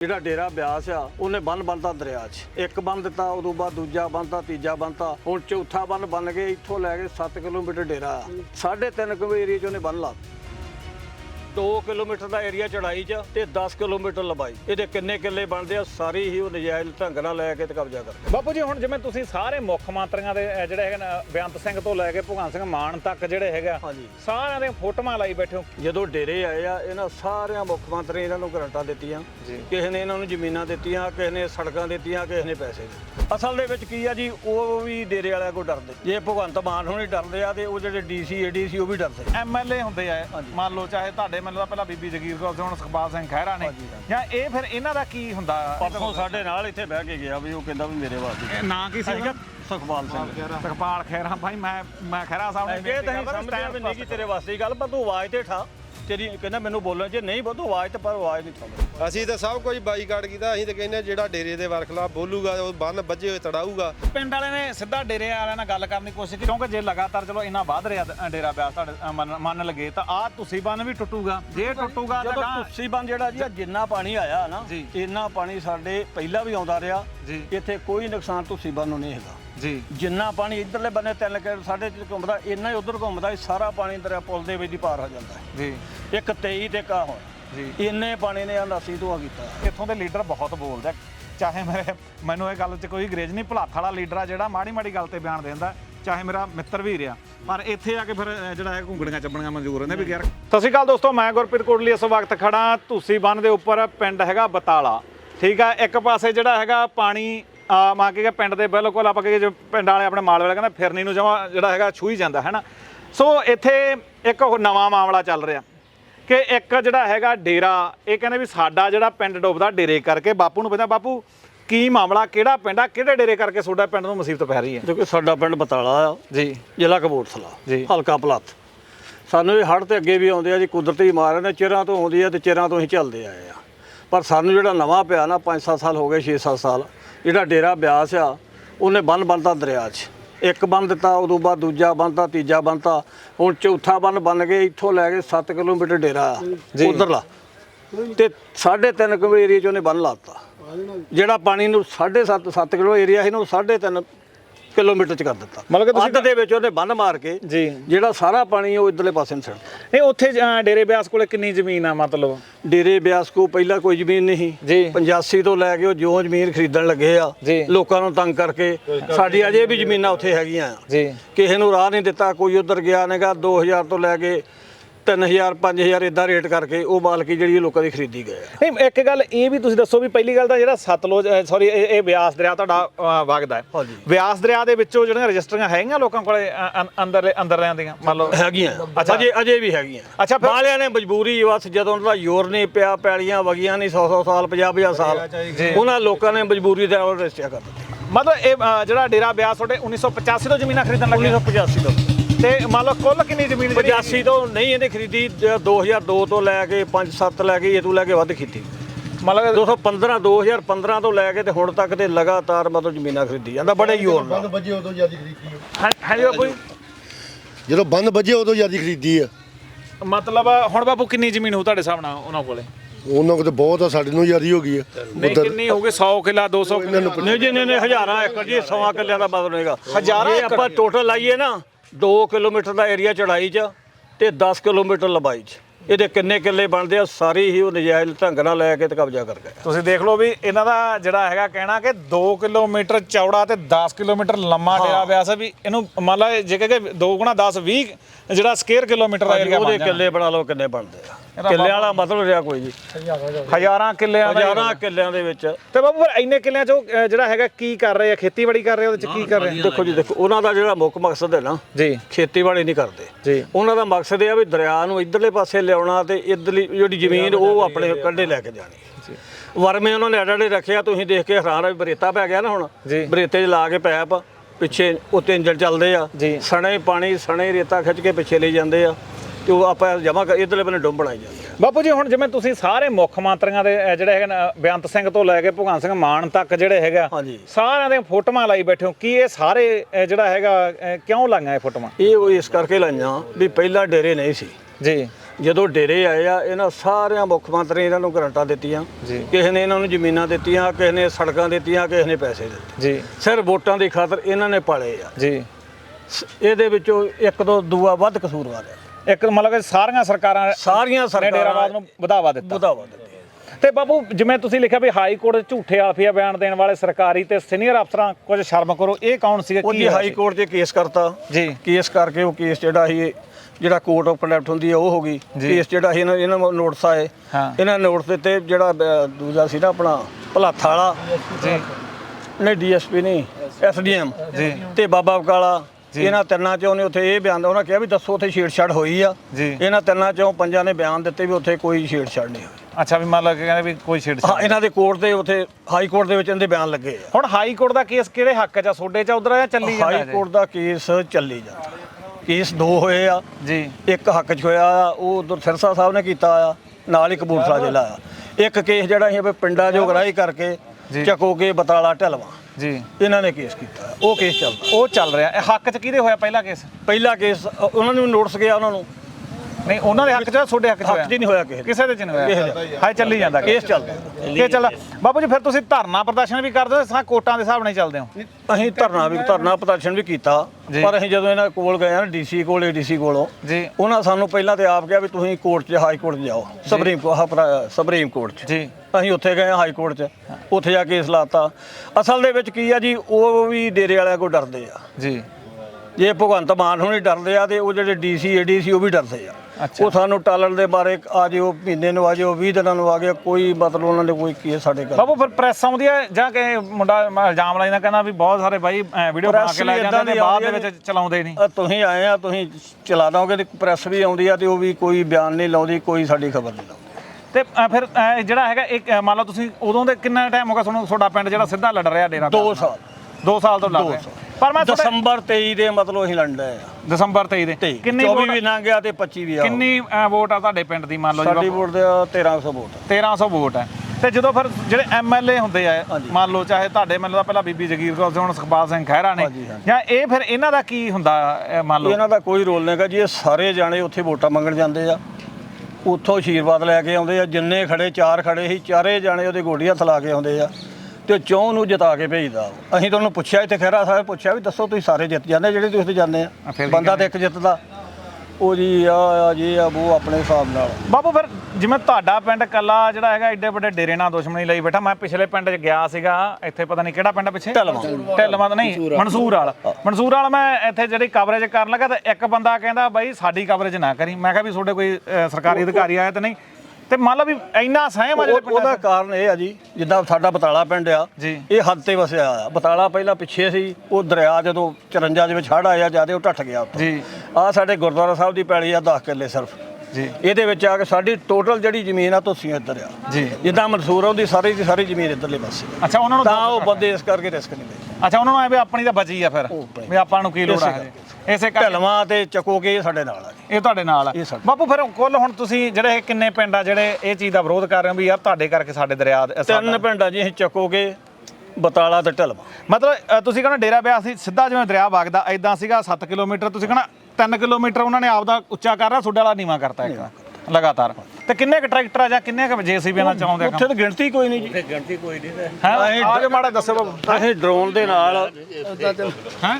ਜਿਹੜਾ ਡੇਰਾ ਬਿਆਸ ਆ, ਉਹਨੇ ਬੰਨ ਬੰਨਤਾ ਦਰਿਆ 'ਚ। ਇੱਕ ਬੰਨ ਦਿੱਤਾ, ਉਦੋਂ ਬਾਅਦ ਦੂਜਾ ਬੰਨਤਾ ਤੀਜਾ ਬੰਨਤਾ ਹੁਣ ਚੌਥਾ ਬੰਨ ਬਣ ਗਏ ਇੱਥੋਂ ਲੈ ਕੇ 7 ਕਿਲੋਮੀਟਰ ਡੇਰਾ ਆ। ਸਾਢੇ ਤਿੰਨ ਕਿਲੋ ਏਰੀਆ 'ਚ ਉਹਨੇ ਬੰਨ ਲਾ 2 ਕਿਲੋਮੀਟਰ ਦਾ ਏਰੀਆ ਚੜਾਈ 'ਚ ਤੇ 10 ਕਿਲੋਮੀਟਰ ਲੰਬਾਈ। ਇਹਦੇ ਕਿੰਨੇ ਕਿੱਲੇ ਬਣਦੇ ਆ ਸਾਰੀ ਹੀ ਉਹ ਨਜਾਇਜ਼ ਢੰਗ ਨਾਲ ਲੈ ਕੇ ਤੇ ਕਬਜ਼ਾ ਕਰ। ਬਾਪੂ ਜੀ ਹੁਣ ਜਿਵੇਂ ਤੁਸੀਂ ਸਾਰੇ ਮੁੱਖ ਮੰਤਰੀਆਂ ਦੇ ਅਹ, ਜਿਹੜੇ ਹੈਗੇ ਨੇ ਬੇਅੰਤ ਸਿੰਘ ਤੋਂ ਲੈ ਕੇ ਭਗਵੰਤ ਸਿੰਘ ਮਾਨ ਤੱਕ ਜਿਹੜੇ ਹੈਗਾ ਹਾਂਜੀ। ਸਾਰਿਆਂ ਦੇ ਫੋਟੋਆਂ ਲਾਈ ਬੈਠੇ ਹੋ। ਜਦੋਂ ਡੇਰੇ ਆਏ ਆ ਇਹਨਾਂ ਸਾਰਿਆਂ ਮੁੱਖ ਮੰਤਰੀ ਇਹਨਾਂ ਨੂੰ ਗਰੰਟਾਂ ਦਿੱਤੀਆਂ। ਜੀ। ਕਿਸੇ ਨੇ ਇਹਨਾਂ ਨੂੰ ਜ਼ਮੀਨਾਂ ਦਿੱਤੀਆਂ ਕਿਸੇ ਨੇ ਸੜਕਾਂ ਦਿੱਤੀਆਂ ਕਿਸੇ ਨੇ ਪੈਸੇ ਦਿੱਤੇ। ਅਸਲ ਦੇ ਵਿੱਚ ਕੀ ਆ ਜੀ ਉਹ ਵੀ ਡੇਰੇ ਵਾਲਿਆਂ ਕੋਲ ਡਰਦੇ। ਜੇ ਭਗਵੰਤ ਮਾਨ ਹੋਣੀ ਡਰਦੇ ਆ ਤੇ ਉਹ ਜਿਹੜੇ ਡੀਸੀ ਏਡੀਸੀ ਉਹ ਵੀ ਡਰਦੇ। ਐਮਐਲਏ ਹੁੰਦੇ ਆ ਮੰਨ ਲਓ ਚਾਹੇ ਤੁਹਾਡੇ ਮੈਨੂੰ ਤਾਂ ਪਹਿਲਾਂ ਬੀਬੀ ਜਗੀਰ ਕੌਰ ਸੀ ਹੁਣ ਸੁਖਪਾਲ ਸਿੰਘ ਖਹਿਰਾ ਨੇ। ਜਾਂ ਇਹ ਫਿਰ ਇਹਨਾਂ ਦਾ ਕੀ ਹੁੰਦਾ? ਪਰਸੋਂ ਸਾਡੇ ਨਾਲ ਇੱਥੇ ਬਹਿ ਕੇ ਗਿਆ ਵੀ ਉਹ ਕਹਿੰਦਾ ਵੀ ਮੇਰੇ ਵਾਸਤੇ। ਇਹ ਨਾਂ ਕੀ ਸੀ ਸੁਖਪਾਲ ਸਿੰਘ। ਸੁਖਪਾਲ ਖਹਿਰਾ। ਭਾਈ ਮੈਂ ਮੈਂ ਖਹਿਰਾ ਸਾਹਿਬ ਨੇ ਇਹ ਤਾਂ ਸਮਝਿਆ ਵੀ ਨਹੀਂ ਕਿ ਤੇਰੇ ਵਾਸਤੇ ਹੀ ਗੱਲ ਪਰ ਤੂੰ ਆਵਾਜ਼ ਤੇ ਠਾ। ਤੇਰੀ ਕਹਿੰਦਾ ਮੈਨੂੰ ਬੋਲਣ ਜੇ ਨਹੀਂ ਬੋਲ ਤੂੰ ਆਵਾਜ਼ ਤੇ ਪਰ ਆਵਾਜ਼ ਨਹੀਂ ਠਾਉਂਦਾ ਅਸੀਂ ਤਾਂ ਸਭ ਕੁਝ ਬਾਈਕਾਟ ਕੀਤਾ ਅਸੀਂ ਤਾਂ ਕਹਿੰਦੇ ਹਾਂ ਜਿਹੜਾ ਡੇਰੇ ਦੇ ਵਰਖਲਾਫ ਬੋਲੂਗਾ ਉਹ ਬੰਨ ਵੱਜੇ ਹੋਏ ਤੜਾਊਗਾ। ਪਿੰਡ ਵਾਲਿਆਂ ਨੇ ਸਿੱਧਾ ਡੇਰੇ ਵਾਲਿਆਂ ਨਾਲ ਗੱਲ ਕਰਨ ਦੀ ਕੋਸ਼ਿਸ਼ ਕੀਤੀ ਕਿਉਂਕਿ ਜੇ ਲਗਾਤਾਰ ਚਲੋ ਇੰਨਾ ਵੱਧ ਰਿਹਾ ਡੇਰਾ ਬਿਆਸ ਤੁਹਾਡੇ ਅ, ਮੰਨ- ਮੰਨ ਲਗੇ ਤਾਂ ਆਹ ਤੁਸੀਂ ਬੰਨ ਵੀ ਟੁੱਟੂਗਾ ਜੇ ਟੁੱਟੂਗਾ ਤਾਂ ਜਦੋਂ ਗਾਂਹ- ਤੁਲਸੀ ਬੰਨ ਜਿਹੜਾ ਜੀ ਆਹ ਜਿੰਨਾ ਪਾਣੀ ਆਇਆ ਨਾ ਜੀ। ਇੰਨਾ ਪਾਣੀ ਸਾਡੇ ਪਹਿਲਾਂ ਵੀ ਆਉਂਦਾ ਰਿਹਾ ਜੀ। ਇੱਥੇ ਕੋਈ ਨੁਕਸਾਨ ਤੁਲਸੀ ਬੰਨ ਨੂੰ ਨਹੀਂ ਹੈਗਾ। ਜੀ। ਜਿੰਨਾ ਪਾਣੀ ਇਧਰਲੇ ਬੰਨੇ ਤਿੰਨ ਕਿ ਸਾਡੇ ਚ ਘੁੰਮਦਾ ਇੰਨਾ ਹੀ ਉਧਰ ਘੁੰਮਦਾ ਸਾਰਾ ਪਾਣੀ ਦਰਿਆ ਪੁਲ ਦੇ ਵਿੱਚ ਹੀ ਪਾਰ ਹੋ ਜਾਂਦਾ ਹੈ। ਜੀ। ਇੱਕ 23 ਤੇ ਕਾ ਹੁਣ ਜੀ। ਇੰਨੇ ਪਾਣੀ ਨੇ ਅੰਦਾਸੀ ਧੂਆ ਕੀਤਾ। ਇੱਥੋਂ ਦੇ ਲੀਡਰ ਬਹੁਤ ਬੋਲਦੇ। ਚਾਹੇ ਮੇਰੇ ਮੈਨੂੰ ਇਹ ਗੱਲ 'ਚ ਕੋਈ ਗਰੇਜ ਨਹੀਂ ਭੁਲਾਥ ਵਾਲਾ ਲੀਡਰ ਆ ਜਿਹੜਾ ਮਾੜੀ ਮਾੜੀ ਗੱਲ ਤੇ ਬਿਆਨ ਦਿੰਦਾ ਚਾਹੇ ਮੇਰਾ ਮਿੱਤਰ ਵੀ ਰਿਹਾ। ਪਰ ਇੱਥੇ ਆ ਕੇ ਫਿਰ ਜਿਹੜਾ ਹੈ ਘੁੰਗੜੀਆਂ ਚੱਬਣੀਆਂ ਮਨਜ਼ੂਰ ਹੁੰਦੇ ਵੀ ਯਾਰ ਸਤਿ ਸ਼੍ਰੀ ਅਕਾਲ ਦੋਸਤੋ ਮੈਂ ਗੁਰਪ੍ਰੀਤ ਕੋਟਲੀ ਇਸ ਵਕਤ ਖੜਾ ਤੁਸੀਂ ਬੰਨ ਦੇ ਉੱਪਰ ਪਿੰਡ ਹੈਗਾ ਬਤਾਲਾ। ਠੀਕ ਆ ਇੱਕ ਪਾਸੇ ਜਿਹੜਾ ਹੈਗਾ ਪਾਣੀ ਆ ਮਾਂ ਕੇ ਪਿੰਡ ਦੇ ਬਿਲਕੁਲ ਆਪਾਂ ਕਹੀਏ ਜੋ ਪਿੰਡ ਵਾਲੇ ਆਪਣੇ ਮਾਲ ਵਾਲੇ ਕਹਿੰਦੇ ਫਿਰਨੀ ਨੂੰ ਜਮਾ ਜਿਹੜਾ ਹੈਗਾ ਛੂਈ ਜਾਂਦਾ ਹੈ ਨਾ? ਸੋ ਇੱਥੇ ਇੱਕ ਉਹ ਨਵਾਂ ਮਾਮਲਾ ਚੱਲ ਰਿਹਾ ਕਿ ਇੱਕ ਜਿਹੜਾ ਹੈਗਾ ਡੇਰਾ ਇਹ ਕਹਿੰਦੇ ਵੀ ਸਾਡਾ ਜਿਹੜਾ ਪਿੰਡ ਡੁੱਬਦਾ ਡੇਰੇ ਕਰਕੇ ਬਾਪੂ ਨੂੰ ਪਤਾ ਬਾਪੂ ਕੀ ਮਾਮਲਾ ਕਿਹੜਾ ਪਿੰਡ ਆ ਕਿਹੜੇ ਡੇਰੇ ਕਰਕੇ ਤੁਹਾਡਾ ਪਿੰਡ ਨੂੰ ਮੁਸੀਬਤ ਪੈ ਰਹੀ ਹੈ? ਕਿਉਂਕਿ ਸਾਡਾ ਪਿੰਡ ਬਤਾਲਾ ਆ। ਜੀ। ਜ਼ਿਲ੍ਹਾ ਕਪੂਰਥਲਾ ਜੀ। ਹਲਕਾ ਪਲੱਤ ਸਾਨੂੰ ਇਹ ਹੜ੍ਹ ਤੇ ਅੱਗੇ ਵੀ ਆਉਂਦੇ ਆ ਜੀ ਕੁਦਰਤੀ ਮਾਰ ਨੇ ਚਿਰਾਂ ਤੋਂ ਆਉਂਦੀ ਆ ਤੇ ਚਿਰਾਂ ਤੋਂ ਹੀ ਚੱਲਦੇ ਆਏ ਆ। ਪਰ ਸਾਨੂੰ ਜਿਹੜਾ ਨਵਾਂ ਪਿਆ ਨਾ 5-7 ਸਾਲ ਹੋ ਗਏ 6-7 ਸਾਲ। ਜਿਹੜਾ ਡੇਰਾ ਬਿਆਸ ਆ ਉਹਨੇ ਬੰਨ ਬੰਨਤਾ ਦਰਿਆ 'ਚ। ਇੱਕ ਬੰਨ ਦਿੱਤਾ ਉਦੋਂ ਬਾਅਦ ਦੂਜਾ ਬੰਨਤਾ ਤੀਜਾ ਬੰਨਤਾ। ਹੁਣ ਚੌਥਾ ਬੰਨ ਬਣ ਕੇ ਇੱਥੋਂ ਲੈ ਕੇ 7 ਕਿਲੋਮੀਟਰ ਡੇਰਾ ਆ ਉਧਰਲਾ। ਤੇ 3.5 ਕਿਲੋ ਏਰੀਆ 'ਚ ਉਹਨੇ ਬੰਨ ਲਾਤਾ ਜਿਹੜਾ ਪਾਣੀ ਨੂੰ 7.5 7 ਕਿਲੋ ਏਰੀਆ ਸੀ ਨੂੰ 3.5 ਕਿਲੋਮੀਟਰ 'ਚ ਕਰ ਦਿੱਤਾ। ਮਤਲਬ ਕਿ ਤੁਸੀਂ ਅੱਧ ਦੇ ਵਿੱਚ ਉਹਨੇ ਬੰਨ ਮਾਰ ਕੇ ਜੀ। ਜਿਹੜਾ ਸਾਰਾ ਪਾਣੀ ਉਹ ਇਧਰਲੇ ਪਾਸੇ ਨੂੰ ਛੱਡਦਾ ਨਹੀਂ ਉੱਥੇ ਡੇਰੇ ਬਿਆਸ ਕੋਲੇ ਕਿੰਨੀ ਜ਼ਮੀਨ ਆ ਮਤਲਬ? ਡੇਰੇ ਬਿਆਸ ਕੋ ਪਹਿਲਾਂ ਕੋਈ ਜ਼ਮੀਨ ਨਹੀਂ ਜੀ। 85 ਤੋਂ ਲੈ ਕੇ ਉਹ ਜਿਉਂ ਜ਼ਮੀਨ ਖਰੀਦਣ ਲੱਗੇ ਆ। ਜੀ। ਲੋਕਾਂ ਨੂੰ ਤੰਗ ਕਰਕੇ। ਸਾਡੀ ਅਜੇ ਵੀ ਜ਼ਮੀਨਾਂ ਉੱਥੇ ਹੈਗੀਆਂ ਜੀ। ਕਿਸੇ ਨੂੰ ਰਾਹ ਨਹੀਂ ਦਿੱਤਾ ਕੋਈ ਉਧਰ ਗਿਆ ਨੇਗਾ 2000 ਤੋਂ ਲੈ ਕੇ 3000 5000 ਇਦਾਂ ਰੇਟ ਕਰਕੇ ਉਹ ਮਾਲਕੀ ਜਿਹੜੀ ਲੋਕਾਂ ਦੀ ਖਰੀਦੀ ਗਏ ਆ। ਨਹੀਂ ਇੱਕ ਗੱਲ ਇਹ ਵੀ ਤੁਸੀਂ ਦੱਸੋ ਵੀ ਪਹਿਲੀ ਗੱਲ ਤਾਂ ਜਿਹੜਾ ਸਤਲੁਜ ਸੌਰੀ ਇਹ ਇਹ ਬਿਆਸ ਦਰਿਆ ਤੁਹਾਡਾ ਅ, ਵਗਦਾ ਹੈ। ਹਾਂਜੀ। ਬਿਆਸ ਦਰਿਆ ਦੇ ਵਿੱਚੋਂ ਜਿਹੜੀਆਂ ਰਜਿਸਟਰੀਆਂ ਹੈਗੀਆਂ ਲੋਕਾਂ ਕੋਲੇ ਅ, ਅ, ਅੰਦਰ ਅੰਦਰ ਰਹਿੰਦੀਆਂ ਮੰਨ ਲਓ। ਹੈਗੀਆਂ। ਅੱਛਾ। ਅਜੇ ਅਜੇ ਵੀ ਹੈਗੀਆਂ। ਅੱਛਾ, ਫਿਰ- ਮਾਲਿਆਂ ਨੇ ਮਜਬੂਰੀ ਬਸ ਜਦੋਂ ਉਹਨਾਂ ਦਾ ਜ਼ੋਰ ਨਹੀਂ ਪਿਆ ਪੈਲੀਆਂ ਵਗੀਆਂ ਨਹੀਂ 100 100 ਸਾਲ। 50 50 ਸਾਲ ਉਹਨਾਂ ਲੋਕਾਂ ਨੇ ਮਜਬੂਰੀ ਦੇ ਨਾਲ ਰਜਿਸਟਰ ਕਰ ਦਿੱਤੀ ਮਤਲਬ ਇਹ ਅ, ਜਿਹੜਾ ਡੇਰਾ ਬਿਆਸ ਤੁਹਾਡੇ 1985 ਤੋਂ ਜ਼ਮੀਨਾਂ ਖਰੀਦਣ ਲੱਗੇ? 1985 ਤੋਂ। ਤੇ ਮੰਨ ਲਓ ਕੁੱਲ ਕਿੰਨੀ ਜ਼ਮੀਨ ਜਿਹੜੀ 85 ਤੋਂ ਨਹੀਂ ਇਹਨੇ ਖਰੀਦੀ ਜ- 2002 ਤੋਂ ਲੈ ਕੇ 5 7 ਲੈ ਕੇ ਇਹ ਤੋਂ ਲੈ ਕੇ ਵੱਧ ਕੀਤੀ ਮਤਲਬ 215 2015 ਤੋਂ ਲੈ ਕੇ ਤੇ ਹੁਣ ਤੱਕ ਤੇ ਲਗਾਤਾਰ ਮਤਲਬ ਜ਼ਮੀਨਾਂ ਖਰੀਦੀ ਜਾਂਦਾ ਬੜੇ ਨਾਲ। ਬੰਨ ਵੱਜੇ ਉਦੋਂ ਜ਼ਿਆਦਾ ਖਰੀਦੀ ਆ ਹੈ ਹੈ ਜੀ ਬਾਪੂ ਜੀ? ਜਦੋਂ ਬੰਨ ਵੱਜੇ ਉਦੋਂ ਜ਼ਿਆਦਾ ਖਰੀਦੀ ਆ ਮਤਲਬ ਹੁਣ ਬਾਪੂ ਕਿੰਨੀ ਜ਼ਮੀਨ ਹੋ ਤੁਹਾਡੇ ਨਾਲ ਉਹਨਾਂ ਕੋਲੇ? ਉਹਨਾਂ ਕੋਲ ਤੇ ਬਹੁਤ ਆ ਸਾਡੇ ਨੂੰ ਜਿਆਦੀ ਹੋ ਗਈ ਆ ਨਹੀਂ ਕਿੰਨੀ ਹੋਊਗੀ? 100 ਕਿੱਲਾ 200 ਕਿੱਲਾ? ਨਹੀਂ ਜੀ ਨਹੀਂ ਨਹੀਂ ਹਜ਼ਾਰਾਂ ਏਕੜ ਜੀ ਸਵਾ ਕਿੱਲਿਆਂ ਦਾ ਬਦਲ ਹੋਏਗਾ ਹਜ਼ਾਰਾਂ ਜੇ ਆਪਾਂ ਟੋਟਲ ਲਾਈਏ ਨਾ 2 ਕਿਲੋਮੀਟਰ ਦਾ ਏਰੀਆ ਚੜਾਈ 'ਚ ਤੇ 10 ਕਿਲੋਮੀਟਰ ਲੰਬਾਈ 'ਚ। ਇਹਦੇ ਕਿੰਨੇ ਕਿੱਲੇ ਬਣਦੇ ਆ ਸਾਰੀ ਹੀ ਉਹ ਨਜਾਇਜ਼ ਢੰਗ ਨਾਲ ਲੈ ਕੇ ਤੇ ਕਬਜ਼ਾ ਕਰ ਗਏ। ਤੁਸੀਂ ਦੇਖ ਲਓ ਵੀ ਇਹਨਾਂ ਦਾ ਜਿਹੜਾ ਹੈਗਾ ਕਹਿਣਾ ਕਿ 2 ਕਿਲੋਮੀਟਰ ਚੌੜਾ ਤੇ 10 ਕਿਲੋਮੀਟਰ ਲੰਮਾ ਡੇਰਾ ਬਿਆਸ ਹੈ ਵੀ ਇਹਨੂੰ ਮੰਨ ਲਾ ਜੇ ਕਹੇ 2 ਗੁਣਾ 10 20 ਜਿਹੜਾ ਸਕੁਅਰ ਕਿਲੋਮੀਟਰ ਦਾ ਏਰੀਆ ਉਹਦੇ ਕਿੱਲੇ ਬਣਾ ਲਓ ਕਿੰਨੇ ਬਣਦੇ ਆ। ਕਿੱਲਿਆਂ ਵਾਲਾ ਮਤਲਬ ਰਿਹਾ ਕੋਈ ਜੀ। ਹਜ਼ਾਰਾਂ ਕਿੱਲਿਆਂ ਦਾ ਹਜ਼ਾਰਾਂ ਕਿੱਲਿਆਂ ਦੇ ਵਿੱਚ। ਤੇ ਬਾਬੂ ਫਿਰ ਇੰਨੇ ਕਿੱਲਿਆਂ ਚੋਂ ਅਹ, ਜਿਹੜਾ ਹੈਗਾ ਕੀ ਕਰ ਰਹੇ ਆ? ਖੇਤੀਬਾੜੀ ਕਰ ਰਹੇ ਆ ਉਹਦੇ ਚ ਕੀ ਕਰ ਰਹੇ ਆ? ਦੇਖੋ ਜੀ ਦੇਖੋ ਉਹਨਾਂ ਦਾ ਜਿਹੜਾ ਮੁੱਖ ਮਕਸਦ ਹੈ ਨਾ ਜੀ। ਖੇਤੀਬਾੜੀ ਨਹੀਂ ਕਰਦੇ। ਜੀ। ਉਹਨਾਂ ਦਾ ਮਕਸਦ ਇਹ ਆ ਵੀ ਦਰਿਆ ਨੂੰ ਇਧਰਲੇ ਪਾਸੇ ਲਿਆਉਣਾ ਤੇ ਇਧਰਲੀ ਜਿਹੜੀ ਜ਼ਮੀਨ ਉਹ ਆਪਣੇ ਕੰਢੇ ਲੈ ਕੇ ਜਾਣੀ। ਵਰਮੇ ਉਹਨਾਂ ਨੇ ਅਡਾੜੇ ਰੱਖਿਆ ਤੁਸੀਂ ਦੇਖ ਕੇ ਹੈਰਾਨ ਆ ਵੀ ਬਰੇਤਾ ਪੈ ਗਿਆ ਨਾ ਹੁਣ। ਜੀ। ਬਰੇਤੇ 'ਚ ਲਾ ਕੇ ਪੈਪ ਪਿੱਛੇ ਉੱਤੇ ਇੰਜਣ ਚੱਲਦੇ ਆ। ਜੀ। ਸਣੇ ਪਾਣੀ ਸਣੇ ਰੇਤਾ ਖਿੱਚ ਕੇ ਪਿੱਛੇ ਲਈ ਜਾਂਦੇ ਆ। ਤੇ ਉਹ ਆਪਾਂ ਜਮਾ ਕਰ ਇਧਰਲੇ ਬੰਨੇ ਡੁੰਬ ਬਣਾਈ ਜਾਂਦੇ ਆ। ਬਾਪੂ ਜੀ ਹੁਣ ਜਿਵੇਂ ਤੁਸੀਂ ਸਾਰੇ ਮੁੱਖ ਮੰਤਰੀਆਂ ਦੇ ਅਹ, ਜਿਹੜੇ ਹੈਗੇ ਨੇ ਅਹ, ਬੇਅੰਤ ਸਿੰਘ ਤੋਂ ਲੈ ਕੇ ਭਗਵੰਤ ਸਿੰਘ ਮਾਨ ਤੱਕ ਜਿਹੜੇ ਹੈਗਾ ਹਾਂਜੀ। ਸਾਰਿਆਂ ਦੇ ਫੋਟੋਆਂ ਲਾਈ ਬੈਠੇ ਹੋ। ਕੀ ਇਹ ਸਾਰੇ ਅਹ, ਜਿਹੜਾ ਹੈਗਾ ਅਹ, ਕਿਉਂ ਲਾਈਆਂ ਇਹ ਫੋਟੋਆਂ? ਇਹ ਉਹ ਇਸ ਕਰਕੇ ਲਾਈਆਂ ਵੀ ਪਹਿਲਾਂ ਡੇਰੇ ਨਹੀਂ ਸੀ। ਜੀ। ਜਦੋਂ ਡੇਰੇ ਆਏ ਆ ਇਹਨਾਂ ਸਾਰਿਆਂ ਮੁੱਖ ਮੰਤਰੀ ਇਹਨਾਂ ਨੂੰ ਗਰੰਟਾਂ ਦਿੱਤੀਆਂ। ਜੀ। ਕਿਸੇ ਨੇ ਇਹਨਾਂ ਨੂੰ ਜ਼ਮੀਨਾਂ ਦਿੱਤੀਆਂ ਕਿਸੇ ਨੇ ਸੜਕਾਂ ਦਿੱਤੀਆਂ ਕਿਸੇ ਨੇ ਪੈਸੇ ਦਿੱਤੇ। ਜੀ। ਸਿਰ ਵੋਟਾਂ ਦੀ ਖਾਤਰ ਇਹਨਾਂ ਨੇ ਪਾਲੇ ਆ। ਜੀ। ਸ- ਇਹਦੇ ਵਿੱਚੋਂ ਇੱਕ ਦੋ ਦੂਆ ਵੱਧ ਕਸੂਰਵਾਰ ਆ। ਇੱਕ ਮਤਲਬ ਕਿ ਸਾਰੀਆਂ ਸਰਕਾਰਾਂ ਸਾਰੀਆਂ ਸਰਕਾਰਾਂ ਡੇਰਾਵਾਦ ਨੂੰ ਵਧਾਵਾ ਦਿੱਤਾ। ਵਧਾਵਾ ਦਿੱਤੀ। ਤੇ ਬਾਬੂ ਜਿਵੇਂ ਤੁਸੀਂ ਲਿਖਿਆ ਵੀ ਹਾਈ ਕੋਰਟ ਝੂਠੇ ਆਫੀਆ ਬਿਆਨ ਦੇਣ ਵਾਲੇ ਸਰਕਾਰੀ ਤੇ ਸੀਨੀਅਰ ਅਫਸਰਾਂ ਕੁਝ ਸ਼ਰਮ ਕਰੋ ਇਹ ਕੌਣ ਸੀਗਾ? ਉਹ ਜੀ ਹੋਇਆ ਹਾਈ? ਕੋਰਟ 'ਚ ਕੇਸ ਕਰਤਾ। ਜੀ। ਕੇਸ ਕਰਕੇ ਉਹ ਕੇਸ ਜਿਹੜਾ ਸੀ ਜਿਹੜਾ ਕੋਰਟ ਆਫ ਕੰਡਕਟ ਹੁੰਦੀ ਹੈ ਉਹ ਹੋ ਗਈ। ਕੇਸ ਜਿਹੜਾ ਸੀ ਇਹਨਾਂ ਇਹਨਾਂ ਨੂੰ ਨੋਟਿਸ ਆਏ। ਇਹਨਾਂ ਨੋਟਿਸ ਦਿੱਤੇ ਜਿਹੜਾ ਅਹ, ਦੂਜਾ ਸੀ ਨਾ ਆਪਣਾ ਭਲਾਥਾ ਵਾਲਾ। ਜੀ। ਨਹੀਂ ਡੀਐਸਪੀ ਨਹੀਂ ਐਸਡੀਐਮ। ਜੀ। ਤੇ ਬਾਬਾ ਬਕਾਲਾ ਇਹਨਾਂ ਤਿੰਨਾਂ ਚੋਂ ਨੇ ਉੱਥੇ ਇਹ ਬਿਆਨ ਉਹਨਾਂ ਕਿਹਾ ਵੀ ਦੱਸੋ ਉੱਥੇ ਛੇੜਛਾੜ ਹੋਈ ਆ। ਜੀ। ਇਹਨਾਂ ਤਿੰਨਾਂ ਚੋਂ ਪੰਜਾਂ ਨੇ ਬਿਆਨ ਦਿੱਤੇ ਵੀ ਉੱਥੇ ਕੋਈ ਛੇੜਛਾੜ ਨਹੀਂ ਹੋਈ। ਅੱਛਾ ਵੀ ਮੰਨ ਲਓ ਕਿ ਕਹਿੰਦੇ ਵੀ ਕੋਈ ਛੇੜ ਹਾਂ ਇਹਨਾਂ ਦੇ ਕੋਰਟ ਦੇ ਉੱਥੇ ਹਾਈ ਕੋਰਟ ਦੇ ਵਿੱਚ ਇਹਦੇ ਬਿਆਨ ਲੱਗੇ ਆ। ਹੁਣ ਹਾਈ ਕੋਰਟ ਦਾ ਕੇਸ ਕਿਹੜੇ ਹੱਕ 'ਚ ਆ? ਤੁਹਾਡੇ 'ਚ ਉਧਰ ਆ ਜਾਂ ਚੱਲੀ ਜਾਂਦਾ ਹਾਈ ਕੋਰਟ ਦਾ ਕੇਸ ਚੱਲੀ ਜਾਂਦਾ। ਕੇਸ ਦੋ ਹੋਏ ਆ। ਜੀ। ਇੱਕ ਹੱਕ 'ਚ ਹੋਇਆ ਉਹ ਉਧਰ ਸਿਰਸਾ ਸਾਹਿਬ ਨੇ ਕੀਤਾ ਆ ਨਾਲ ਹੀ ਕਪੂਰਥਲਾ ਜ਼ਿਲ੍ਹਾ ਆ ਇੱਕ ਕੇਸ ਜਿਹੜਾ ਸੀ ਪਿੰਡਾਂ 'ਚੋਂ ਗਰਾਹੀ ਕਰਕੇ ਜੀ। ਚੱਕੋਗੇ ਬਤਾਲਾ ਢਲਵਾ। ਜੀ। ਇਹਨਾਂ ਨੇ ਕੇਸ ਕੀਤਾ। ਉਹ ਕੇਸ ਚੱਲਦਾ। ਉਹ ਚੱਲ ਰਿਹਾ। ਇਹ ਹੱਕ 'ਚ ਕਿਹਦੇ ਹੋਇਆ ਪਹਿਲਾ ਕੇਸ? ਪਹਿਲਾ ਕੇਸ ਅ, ਉਹਨਾਂ ਨੂੰ ਨੋਟਿਸ ਗਿਆ ਉਹਨਾਂ ਨੂੰ। ਨਹੀਂ ਉਹਨਾਂ ਦੇ ਹੱਕ 'ਚ ਹੋਇਆ, ਤੁਹਾਡੇ ਹੱਕ 'ਚ ਹੱਕ 'ਚ ਨਹੀਂ ਹੋਇਆ ਕਿਸੇ ਦੇ। ਕਿਸੇ ਦੇ 'ਚ ਨਹੀਂ ਕਿਸੇ ਹੋਇਆ। ਹਾਏ ਚੱਲੀ ਜਾਂਦਾ ਕੇਸ ਚੱਲਦਾ। ਕੀ ਚੱਲ ਬਾਬੂ ਜੀ ਫਿਰ ਤੁਸੀਂ ਧਰਨਾ ਪ੍ਰਦਰਸ਼ਨ ਵੀ ਕਰਦੇ ਹੋ ਸਾਂ ਕੋਰਟਾਂ ਦੇ ਹਿਸਾਬ ਨਾਲ ਹੀ ਚੱਲਦੇ ਹੋ? ਅਸੀਂ ਧਰਨਾ ਵੀ ਧਰਨਾ ਪ੍ਰਦਰਸ਼ਨ ਵੀ ਕੀਤਾ। ਜੀ। ਪਰ ਅਸੀਂ ਜਦੋਂ ਇਹਨਾਂ ਕੋਲ ਗਏ ਨਾ ਡੀਸੀ ਕੋਲ ਏਡੀਸੀ ਕੋਲੋਂ ਜੀ। ਉਹਨਾਂ ਸਾਨੂੰ ਪਹਿਲਾਂ ਤੇ ਆਪ ਕਿਹਾ ਵੀ ਤੁਸੀਂ ਕੋਰਟ 'ਚ ਹਾਈ ਕੋਰਟ 'ਚ ਜਾਓ। ਸੁਪਰੀਮ ਕੋਰਟ ਸੁਪਰੀਮ ਕੋਰਟ 'ਚ। ਜੀ। ਅਸੀਂ ਉੱਥੇ ਗਏ ਹਾਈ ਕੋਰਟ 'ਚ। ਉੱਥੇ ਜਾ ਕੇ ਕੇਸ ਲਾਤਾ। ਅਸਲ ਦੇ ਵਿੱਚ ਕੀ ਆ ਜੀ ਉਹ ਵੀ ਡੇਰੇ ਵਾਲਿਆਂ ਕੋਲ ਡਰਦੇ ਆ। ਜੀ। ਜੇ ਭਗਵੰਤ ਮਾਨ ਹੁਣੀ ਡਰਦੇ ਆ ਤੇ ਉਹ ਜਿਹੜੇ ਡੀਸੀ ਏਡੀਸੀ ਉਹ ਵੀ ਡਰਦੇ ਆ। ਉਹ ਸਾਨੂੰ ਟਾਲਣ ਦੇ ਬਾਰੇ ਆ ਜਿਓ ਮਹੀਨੇ ਨੂੰ ਆ ਜਿਓ 20 ਦਿਨਾਂ ਨੂੰ ਆ ਗਿਆ ਕੋਈ ਮਤਲਬ ਉਹਨਾਂ ਨੇ ਕੋਈ ਕੇਸ ਸਾਡੇ ਕੋਲ ਬਾਬੂ ਫਿਰ ਪ੍ਰੈਸ ਆਉਂਦੀ ਹੈ ਜਾਂ ਕਿ ਮੁੰਡਾ ਇਲਜ਼ਾਮ ਲਾਈਦਾ ਕਹਿੰਦਾ ਵੀ ਬਹੁਤ ਸਾਰੇ ਬਾਈ ਵੀਡੀਓ ਬਣਾ ਕੇ ਲੈ ਜਾਂਦੇ ਨੇ ਬਾਅਦ ਦੇ ਵਿੱਚ ਚਲਾਉਂਦੇ ਨਹੀਂ। ਤੁਸੀਂ ਆਏ ਆ ਤੁਸੀਂ ਚਲਾ ਦੋਗੇ ਤੇ ਪ੍ਰੈਸ ਵੀ ਆਉਂਦੀ ਆ ਤੇ ਉਹ ਵੀ ਕੋਈ ਬਿਆਨ ਨਹੀਂ ਲਾਉਂਦੀ ਕੋਈ ਸਾਡੀ ਖਬਰ ਨਹੀਂ ਲਾਉਂਦੀ। ਤੇ ਫਿਰ ਜਿਹੜਾ ਹੈਗਾ ਇੱਕ ਮੰਨ ਲਓ ਤੁਸੀਂ ਉਦੋਂ ਦੇ ਕਿੰਨਾ ਟਾਈਮ ਹੋ ਗਿਆ? ਤੁਹਾਨੂੰ ਤੁਹਾਡਾ ਪਿੰਡ ਜਿਹੜਾ ਸਿੱਧਾ ਲੜ ਰਿਹਾ ਡੇਰਾ 2 ਸਾਲ। 2 ਸਾਲ ਤੋਂ ਲੜ ਰਿਹਾ। ਪਰ ਮੈਂ ਤੁਹਾਡੇ ਦਸੰਬਰ 23 ਦੇ ਮਤਲਬ ਅਸੀਂ ਡਏ ਆ। ਦਸੰਬਰ 23 ਦੇ। 23 ਕਿੰਨੀ 24 ਵੋਟ ਵੀ ਲੰਘ ਗਿਆ ਤੇ 25 ਵੀ ਆ। ਕਿੰਨੀ ਅ, ਵੋਟ ਆ ਤੁਹਾਡੇ ਪਿੰਡ ਦੀ? ਮੰਨ ਲਓ ਸਾਡੀ ਜੀ ਵੋਟ ਦੇ 1300 ਵੋਟ ਆ। 1300 ਵੋਟ ਹੈ ਤੇ ਜਦੋਂ ਫਿਰ ਜਿਹੜੇ ਐਮਐਲਏ ਹੁੰਦੇ ਆ ਹਾਂਜੀ। ਮੰਨ ਲਓ ਚਾਹੇ ਤੁਹਾਡੇ ਮੈਨੂੰ ਤਾਂ ਪਹਿਲਾਂ ਬੀਬੀ ਜਗੀਰ ਕੌਰ ਸੀ ਹੁਣ ਸੁਖਪਾਲ ਸਿੰਘ ਖਹਿਰਾ ਨੇ। ਹਾਂਜੀ, ਹਾਂਜੀ। ਜਾਂ ਇਹ ਫਿਰ ਇਹਨਾਂ ਦਾ ਕੀ ਹੁੰਦਾ ਮੰਨ ਲਓ? ਇਹਨਾਂ ਦਾ ਕੋਈ ਰੋਲ ਨਹੀਂਗਾ ਜੀ ਇਹ ਸਾਰੇ ਜਾਣੇ ਉੱਥੇ ਵੋਟਾਂ ਮੰਗਣ ਜਾਂਦੇ ਆ। ਉੱਥੋਂ ਆਸ਼ੀਰਵਾਦ ਲੈ ਕੇ ਆਉਂਦੇ ਆ ਜਿੰਨੇ ਖੜੇ ਚਾਰ ਖੜੇ ਸੀ ਚਾਰੇ ਜਾਣੇ ਉਹਦੇ ਗੋਡੀਆਂ ਥਲਾ ਕੇ ਆਉਂਦੇ ਆ। ਤੇ ਚੌਂ ਨੂੰ ਜਿਤਾ ਕੇ ਭੇਜਦਾ। ਉਹ। ਅਸੀਂ ਤੁਹਾਨੂੰ ਪੁੱਛਿਆ ਇੱਥੇ ਖਹਿਰਾ ਸਾਹਿਬ ਪੁੱਛਿਆ ਵੀ ਦੱਸੋ ਤੁਸੀਂ ਸਾਰੇ ਜਿੱਤ ਜਾਂਦੇ ਜਿਹੜੇ ਤੁਸੀਂ ਉੱਥੇ ਜਾਂਦੇ ਆ, ਬੰਦਾ ਤੇ ਇੱਕ ਜਿੱਤਦਾ। ਉਹ ਜੀ ਆ ਆ ਜੀ ਆ ਉਹ ਆਪਣੇ ਹਿਸਾਬ ਨਾਲ। ਬਾਬੂ ਫਿਰ ਜਿਵੇਂ ਤੁਹਾਡਾ ਪਿੰਡ ਕੱਲਾ ਜਿਹੜਾ ਹੈਗਾ ਐਡੇ ਵੱਡੇ ਡੇਰੇ ਨਾਲ ਦੁਸ਼ਮਣੀ ਲਈ ਬੈਠਾ ਮੈਂ ਪਿਛਲੇ ਪਿੰਡ 'ਚ ਗਿਆ ਸੀਗਾ ਇੱਥੇ ਪਤਾ ਨਹੀਂ ਕਿਹੜਾ ਪਿੰਡ ਆ ਪਿੱਛੇ? ਢਲਵਾਂ। ਢਲਵਾਂ ਤਾਂ ਨਹੀਂ ਮਨਸੂਰ ਵਾਲਾ। ਮਨਸੂਰ ਵਾਲਾ। ਮੈਂ ਇੱਥੇ ਜਿਹੜੀ ਕਵਰੇਜ ਕਰਨ ਲੱਗਾ ਤਾਂ ਇੱਕ ਬੰਦਾ ਕਹਿੰਦਾ ਬਾਈ ਸਾਡੀ ਕਵਰੇਜ ਨਾ ਕਰੀ। ਮੈਂ ਕਿਹਾ ਵੀ ਤੁਹਾਡੇ ਕੋਈ ਸਰਕਾਰੀ ਅਧਿਕਾਰੀ ਆਇਆ ਤਾਂ ਨਹੀਂ? ਤੇ ਮੰਨ ਲਓ ਵੀ ਇੰਨਾ ਸਹਿਮ ਆ ਜਿਹੜੇ ਉਹ- ਉਹਦਾ ਕਾਰਨ ਇਹ ਆ ਜੀ ਜਿੱਦਾਂ ਸਾਡਾ ਬਤਾਲਾ ਪਿੰਡ ਆ ਜੀ। ਇਹ ਹੱਦ ਤੇ ਵਸਿਆ ਆ। ਬਤਾਲਾ ਪਹਿਲਾਂ ਪਿੱਛੇ ਸੀ ਉਹ ਦਰਿਆ ਜਦੋਂ 54 ਦੇ ਵਿੱਚ ਹੜ ਆਇਆ ਜ਼ਿਆਦਾ ਉਹ ਢੱਠ ਗਿਆ ਉੱਥੋਂ। ਜੀ। ਆ ਸਾਡੇ ਗੁਰਦੁਆਰਾ ਸਾਹਿਬ ਦੀ ਪੈਲੀ ਆ 10 ਕਿੱਲੇ ਸਿਰਫ। ਜੀ। ਇਹਦੇ ਵਿੱਚ ਆ ਕੇ ਸਾਡੀ ਟੋਟਲ ਜਿਹੜੀ ਜ਼ਮੀਨ ਆ ਤੁਸੀਂ ਇੱਧਰ ਆ। ਜੀ। ਜਿੱਦਾਂ ਮਨਸੂਰ ਆ ਉਹਦੀ ਸਾਰੀ ਦੀ ਸਾਰੀ ਜ਼ਮੀਨ ਇੱਧਰਲੇ ਪਾਸੇ। ਅੱਛਾ ਉਹਨਾਂ ਨੂੰ ਤਾਂ ਉਹ ਬੰਦੇ ਇਸ ਕਰਕੇ ਰਿਸਕ ਨਹੀਂ ਲੈਂਦੇ ਅੱਛਾ ਉਹਨਾਂ ਨੂੰ ਐ ਵੀ ਆਪਣੀ ਤਾਂ ਬਚੀ ਆ ਫਿਰ। ਉਹ ਆਪਣੀ। ਵੀ ਆਪਾਂ ਨੂੰ ਕੀ ਲੋੜ ਆ। ਇਸੇ ਕਰਕੇ ਢਲਵਾਂ ਤੇ ਚੱਕੋਗੇ ਸਾਡੇ ਨਾਲ ਆ ਜੀ। ਇਹ ਤੁਹਾਡੇ ਨਾਲ ਆ। ਇਹ ਸਾਡੇ। ਬਾਪੂ ਫਿਰ ਕੁੱਲ ਹੁਣ ਤੁਸੀਂ ਜਿਹੜੇ ਇਹ ਕਿੰਨੇ ਪਿੰਡ ਆ ਜਿਹੜੇ ਇਹ ਚੀਜ਼ ਦਾ ਵਿਰੋਧ ਕਰ ਰਹੇ ਹੋ ਵੀ ਯਾਰ ਤੁਹਾਡੇ ਕਰਕੇ ਸਾਡੇ ਦਰਿਆ ਦੇ- ਤਿੰਨ ਸਾਡਾ- ਪਿੰਡਾਂ ਜੀ ਅਸੀਂ ਚੱਕੋਗੇ ਬਤਾਲਾ ਤੇ ਢਲਵਾਂ। ਮਤਲਬ ਅ, ਤੁਸੀਂ ਕਹਿੰਦੇ ਡੇਰਾ ਬਿਆਸ ਸੀ ਸਿੱਧਾ ਜਿਵੇਂ ਦਰਿਆ ਵਗਦਾ ਐਦਾਂ ਸੀਗਾ 7 ਕਿਲੋਮੀਟਰ ਤੁਸੀਂ ਕਹਿੰਦਾ 3 ਕਿਲੋਮੀਟਰ ਉਹਨਾਂ ਨੇ ਆਪਦਾ ਉੱਚਾ ਕਰ ਰਿਹਾ ਤੁਹਾਡੇ ਵਾਲਾ ਨੀਵਾ ਕਰਤਾ ਇੱਕ। ਲਗਾਤਾਰ। ਤੇ ਕਿੰਨੇ ਕ ਟਰੈਕਟਰ ਆ ਜਾਂ ਕਿੰਨੇ ਕ ਜੀਸੀਬੀ ਨਾਲ ਚਲਾਉਂਦੇ ਆ ਉੱਥੇ ਤਾਂ ਗਿਣਤੀ ਕੋਈ ਨਹੀਂ ਜੀ। ਗਿਣਤੀ ਕੋਈ ਨਹੀਂ ਹੈ? ਆ ਜੋ ਮਾੜਾ ਦੱਸੋ ਬਾਬੂ ਅਸੀਂ ਡਰੋਨ ਦੇ ਨਾਲ ਹੈ?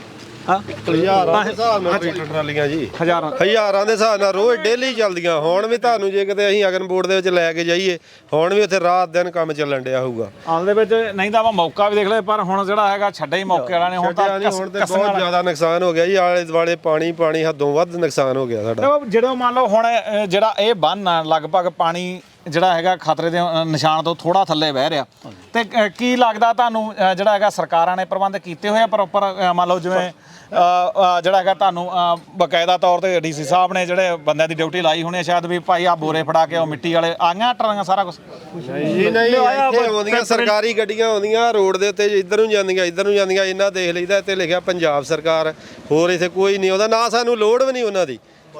ਹਾਂ? ਹਜ਼ਾਰਾਂ ਦੇ ਹਿਸਾਬ ਨਾਲ ਟਰਾਲੀਆਂ ਜੀ। ਹਜ਼ਾਰਾਂ। ਹਜ਼ਾਰਾਂ ਦੇ ਹਿਸਾਬ ਨਾਲ ਰੋਜ਼ ਡੇਲੀ ਚੱਲਦੀਆਂ। ਹੁਣ ਵੀ ਤੁਹਾਨੂੰ ਜੇ ਕਿਤੇ ਅਸੀਂ ਅਗਨ ਬੋਰਡ ਦੇ ਵਿੱਚ ਲੈ ਕੇ ਜਾਈਏ ਹੁਣ ਵੀ ਉੱਥੇ ਰਾਤ ਦਿਨ ਕੰਮ ਚੱਲਣ ਡਿਆ ਹੋਊਗਾ। ਆਲ ਦੇ ਵਿੱਚ ਨਹੀਂ ਤਾਂ ਆਪਾਂ ਮੌਕਾ ਵੀ ਦੇਖ ਲਏ ਪਰ ਹੁਣ ਜਿਹੜਾ ਹੈਗਾ ਛੱਡੇ ਹੀ ਮੌਕੇ ਵਾਲਾ ਨੇ ਹੁਣ ਤਾਂ ਛੱਡਿਆ ਨਹੀਂ ਹੁਣ ਤੇ ਬਹੁਤ ਜ਼ਿਆਦਾ ਨੁਕਸਾਨ ਹੋ ਗਿਆ ਜੀ। ਆਲੇ ਦੁਆਲੇ ਪਾਣੀ ਪਾਣੀ ਹੱਦੋਂ ਵੱਧ ਨੁਕਸਾਨ ਹੋ ਗਿਆ ਸਾਡਾ। ਦੇਖੋ ਜਦੋਂ ਮੰਨ ਲਓ ਹੁਣ ਅ, ਜਿਹੜਾ ਇਹ ਬੰਨ ਆ ਲਗਭਗ ਪਾਣੀ ਜਿਹੜਾ ਹੈਗਾ ਖਤਰੇ ਦੇ ਅ, ਨਿਸ਼ਾਨ ਤੋਂ ਥੋੜਾ ਥੱਲੇ ਵਹਿ ਰਿਹਾ। ਤੇ ਅ, ਕੀ ਲੱਗਦਾ ਤੁਹਾਨੂੰ ਅ, ਜਿਹੜਾ ਹੈਗਾ ਸਰਕਾਰਾਂ ਨੇ ਪ੍ਰਬੰਧ ਕੀਤੇ ਹੋਏ ਆ ਪ੍ਰੋਪਰ ਮੰਨ ਲਓ ਜਿਵੇਂ ਜਿਹੜਾ ਹੈਗਾ ਤੁਹਾਨੂੰ ਬਕਾਇਦਾ ਤੌਰ ਤੇ ਡੀਸੀ ਸਾਹਿਬ ਨੇ ਜਿਹੜੇ ਬੰਦਿਆਂ ਦੀ ਡਿਊਟੀ ਲਾਈ ਹੋਣੀ ਸ਼ਾਇਦ ਵੀ ਭਾਈ ਆ ਬੋਰੇ ਫੜਾ ਕੇ ਉਹ ਮਿੱਟੀ ਵਾਲੇ ਆਈਆਂ ਟਰਾਂਗਾ ਸਾਰਾ ਕੁਝ ਜੀ ਨਹੀਂ ਇੱਥੇ ਆਉਂਦੀਆਂ ਸਰਕਾਰੀ ਗੱਡੀਆਂ ਆਉਂਦੀਆਂ ਰੋਡ ਦੇ ਉੱਤੇ ਇੱਧਰ ਨੂੰ ਜਾਂਦੀਆਂ ਇੱਧਰ ਨੂੰ ਜਾਂਦੀਆਂ ਇਹਨਾਂ ਦੇਖ ਲਈਦਾ ਇੱਥੇ ਲਿਖਿਆ ਪੰਜਾਬ ਸਰਕਾਰ ਹੋਰ ਇੱਥੇ ਕੋਈ ਨਹੀਂ ਉਹਦਾ ਨਾ ਸਾਨੂੰ ਲੋੜ ਵੀ ਨਹੀਂ ਉਹਨਾਂ ਦੀ।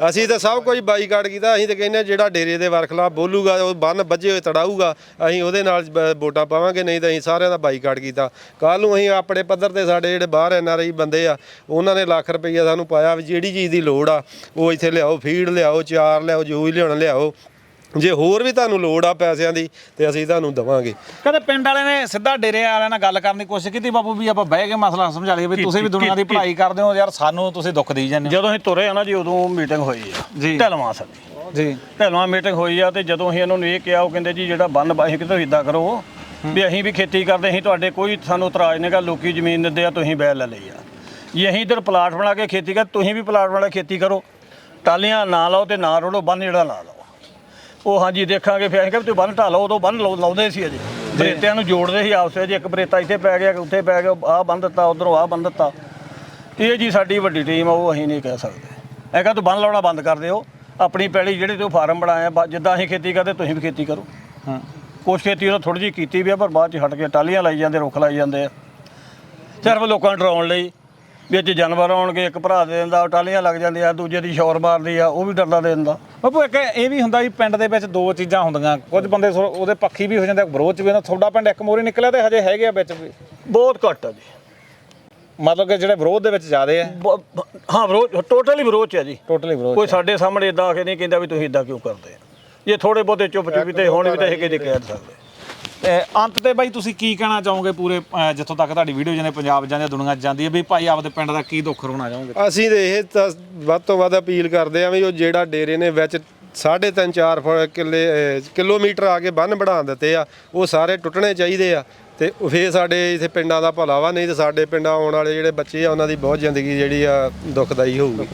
ਅਸੀਂ ਤਾਂ ਸਭ ਕੁਝ ਬਾਈਕਾਟ ਕੀਤਾ, ਅਸੀਂ ਤਾਂ ਕਹਿੰਦੇ ਹਾਂ ਜਿਹੜਾ ਡੇਰੇ ਦੇ ਵਰਖਲਾਫ ਬੋਲੂਗਾ, ਉਹ ਬੰਨ ਵੱਜੇ ਹੋਏ ਤੜਾਊਗਾ, ਅਸੀਂ ਉਹਦੇ ਨਾਲ ਬ- ਵੋਟਾਂ ਪਾਵਾਂਗੇ, ਨਹੀਂ ਤਾਂ ਅਸੀਂ ਸਾਰਿਆਂ ਦਾ ਬਾਈਕਾਟ ਕੀਤਾ। ਕੱਲ ਨੂੰ ਅਸੀਂ ਆਪਣੇ ਪੱਧਰ ਤੇ ਸਾਡੇ ਜਿਹੜੇ ਬਾਹਰ ਐਨ ਆਰ ਆਈ ਬੰਦੇ ਆ, ਉਹਨਾਂ ਨੇ ਲੱਖ ਰੁਪਈਆ ਸਾਨੂੰ ਪਾਇਆ ਵੀ ਜਿਹੜੀ ਚੀਜ਼ ਦੀ ਲੋੜ ਆ, ਉਹ ਇੱਥੇ ਲਿਆਓ, ਫੀਡ ਲਿਆਓ, ਚਾਰ ਲਿਆਓ ਜੋ ਵੀ ਲਿਆਉਣਾ ਲਿਆਓ ਜੇ ਹੋਰ ਵੀ ਤੁਹਾਨੂੰ ਲੋੜ ਆ ਪੈਸਿਆਂ ਦੀ ਤੇ ਅਸੀਂ ਤੁਹਾਨੂੰ ਦਵਾਂਗੇ। ਕਦੇ ਪਿੰਡ ਵਾਲੇ ਨੇ ਸਿੱਧਾ ਡੇਰੇ ਵਾਲਿਆਂ ਨਾਲ ਗੱਲ ਕਰਨ ਦੀ ਕੋਸ਼ਿਸ਼ ਕੀਤੀ ਬਾਪੂ ਵੀ ਆਪਾਂ ਬਹਿ ਕੇ ਮਸਲਾ ਸਮਝਾ ਲਈਏ ਵੀ ਤੁਸੀਂ ਵੀ ਦੁਨੀਆ ਦੀ ਭਲਾਈ ਕਰਦੇ ਹੋ ਯਾਰ ਸਾਨੂੰ ਤੁਸੀਂ ਦੁੱਖ ਦੇਈ ਜਾਂਦੇ ਹੋ। ਜਦੋਂ ਅਸੀਂ ਤੁਰੇ ਆ ਨਾ ਜੀ ਉਦੋਂ ਮੀਟਿੰਗ ਹੋਈ ਆ। ਜੀ। ਢਲਵਾਂ ਸਾਡੀ ਜੀ। ਢਲਵਾਂ ਮੀਟਿੰਗ ਹੋਈ ਆ ਤੇ ਜਦੋਂ ਅਸੀਂ ਇਹਨਾਂ ਨੂੰ ਇਹ ਕਿਹਾ ਉਹ ਕਹਿੰਦੇ ਜੀ ਜਿਹੜਾ ਬੰਨ ਬਾਹੀ ਕਿਤੇ ਇਦਾਂ ਕਰੋ ਵੀ ਅਸੀਂ ਵੀ ਖੇਤੀ ਕਰਦੇ ਅਸੀਂ ਤੁਹਾਡੇ ਕੋਈ ਸਾਨੂੰ ਇਤਰਾਜ਼ ਨਹੀਂਗਾ ਲੋਕੀ ਜ਼ਮੀਨ ਦਿੰਦੇ ਆ ਤੁਸੀਂ ਬੈਲ ਲੈ ਲਈ ਆ। ਜੇ ਅਸੀਂ ਇਧਰ ਪਲਾਟ ਬਣਾ ਕੇ ਖੇਤੀ ਕਰ ਤੁਸੀਂ ਵੀ ਪਲਾਟ ਬਣਾ ਕੇ ਖੇਤੀ ਕਰੋ। ਟਾਲੀਆਂ ਨਾ ਲਾਓ ਤੇ ਨਾ ਰੋੜੋ ਬੰਨ ਜਿਹੜਾ ਲਾ ਲਓ। ਉਹ ਹਾਂਜੀ ਦੇਖਾਂਗੇ ਫਿਰ ਅਸੀਂ ਕਿਹਾ ਵੀ ਤੁਸੀਂ ਬੰਨ ਢਾ ਲਓ ਉਦੋਂ ਬੰਨ ਲਾਉ- ਲਾਉਂਦੇ ਸੀ ਅਜੇ। ਬਰੇਤਿਆਂ ਨੂੰ ਜੋੜਦੇ ਸੀ ਆਪਸ ਵਿੱਚ ਇੱਕ ਬਰੇਤਾ ਇੱਥੇ ਪੈ ਗਿਆ ਉੱਥੇ ਪੈ ਗਿਆ ਆਹ ਬੰਨ ਦਿੱਤਾ ਉਧਰੋਂ ਆਹ ਬੰਨ ਦਿੱਤਾ। ਇਹ ਜੀ ਸਾਡੀ ਵੱਡੀ ਟੀਮ ਆ ਉਹ ਅਸੀਂ ਨਹੀਂ ਕਹਿ ਸਕਦੇ। ਇਹ ਕਹਾਂ ਤੂੰ ਬੰਨ ਲਾਉਣਾ ਬੰਦ ਕਰ ਦਿਓ ਆਪਣੀ ਪੈਲੀ ਜਿਹੜੀ ਤੂੰ ਫਾਰਮ ਬਣਾਇਆ ਬਾ- ਜਿੱਦਾਂ ਅਸੀਂ ਖੇਤੀ ਕਰਦੇ ਤੁਸੀਂ ਵੀ ਖੇਤੀ ਕਰੋ। ਹਾਂ। ਕੁਛ ਖੇਤੀ ਉਹ ਥੋੜੀ ਜਿਹੀ ਕੀਤੀ ਵੀ ਆ ਪਰ ਬਾਅਦ ਚ ਹਟ ਕੇ ਟਾਲੀਆਂ ਲਾਈ ਜਾਂਦੇ ਰੁੱਖ ਲਾਈ ਜਾਂਦੇ ਆ। ਸਿਰਫ ਲੋਕਾਂ ਨੂੰ ਡਰਾਉਣ ਲਈ। ਵਿੱਚ ਜਾਨਵਰ ਆਉਣਗੇ ਇੱਕ ਭਰਾ ਦੇ ਦਿੰਦਾ ਟਾਲੀਆਂ ਲੱਗ ਜਾਂਦੀਆਂ ਦੂਜੇ ਦੀ ਸ਼ੌਰ ਮਾਰਦੀ ਆ ਉਹ ਵੀ ਡਰਦਾ ਦੇ ਦਿੰਦਾ। ਬਾਪੂ ਇੱਕ ਇਹ ਵੀ ਹੁੰਦਾ ਵੀ ਪਿੰਡ ਦੇ ਵਿੱਚ ਦੋ ਚੀਜ਼ਾਂ ਹੁੰਦੀਆਂ। ਕੁਝ ਬੰਦੇ ਸੋ- ਉਹਦੇ ਪੱਖੀ ਵੀ ਹੋ ਜਾਂਦੇ ਵਿਰੋਧ ਚ ਵੀ ਨਾ ਤੁਹਾਡਾ ਪਿੰਡ ਇੱਕ ਮੋਰੀ ਨਿਕਲਿਆ ਤੇ ਹਜੇ ਹੈਗੇ ਆ ਵਿੱਚ ਵੀ? ਬਹੁਤ ਘੱਟ ਆ ਜੀ। ਮਤਲਬ ਕਿ ਜਿਹੜੇ ਵਿਰੋਧ ਦੇ ਵਿੱਚ ਜ਼ਿਆਦੇ ਆ? ਬ- ਬ- ਹਾਂ ਵਿਰੋਧ ਟੋਟਲੀ ਵਿਰੋਧ ਚ ਆ ਜੀ। ਟੋਟਲੀ ਵਿਰੋਧ ਕੋਈ ਸਾਡੇ ਸਾਹਮਣੇ ਇਦਾਂ ਆ ਕੇ ਨਹੀਂ ਕਹਿੰਦਾ ਵੀ ਤੁਸੀਂ ਇਦਾਂ ਕਿਉਂ ਕਰਦੇ? ਆ ਜੇ ਥੋੜੇ ਬਹੁਤੇ ਚੁੱਪ ਚੁਪੀ ਤੇ ਹੁਣ ਵੀ ਤਾਂ ਇਹ ਕਿਤੇ ਕਹਿ ਨਹੀਂ ਸਕਦੇ। ਅੰਤ ਤੇ ਬਾਈ ਤੁਸੀਂ ਕੀ ਕਹਿਣਾ ਚਾਹੋਗੇ ਪੂਰੇ ਅਹ, ਜਿੱਥੋਂ ਤੱਕ ਤੁਹਾਡੀ ਵੀਡੀਓ ਜਾਂਦੇ ਪੰਜਾਬ ਜਾਂਦੇ ਆ ਦੁਨੀਆ 'ਚ ਜਾਂਦੀ ਹੈ ਵੀ ਭਾਈ ਆਪਦੇ ਪਿੰਡ ਦਾ ਕੀ ਦੁੱਖ ਰੋਣਾ ਚਾਹੋਗੇ? ਅਸੀਂ ਤੇ ਇਹ ਤਾਂ ਵੱਧ ਤੋਂ ਵੱਧ ਅਪੀਲ ਕਰਦੇ ਹਾਂ ਵੀ ਉਹ ਜਿਹੜਾ ਡੇਰੇ ਨੇ ਵਿੱਚ ਸਾਢੇ ਤਿੰਨ ਚਾਰ ਫੁੱਟ ਕਿੱਲੇ ਅਹ, ਕਿਲੋਮੀਟਰ ਆ ਕੇ ਬੰਨ ਬਣਾ ਦਿੱਤੇ ਆ ਉਹ ਸਾਰੇ ਟੁੱਟਣੇ ਚਾਹੀਦੇ ਆ। ਤੇ ਉਹ ਫੇਰ ਸਾਡੇ ਇਥੇ ਪਿੰਡਾਂ ਦਾ ਭਲਾ ਵਾ ਨਹੀਂ ਤੇ ਸਾਡੇ ਪਿੰਡਾਂ ਆਉਣ ਵਾਲੇ ਜਿਹੜੇ ਬੱਚੇ ਆ ਉਹਨਾਂ ਦੀ ਬਹੁਤ ਜ਼ਿੰਦਗੀ ਜਿਹੜੀ ਆ ਦੁਖਦਾਈ ਹੋਊਗੀ।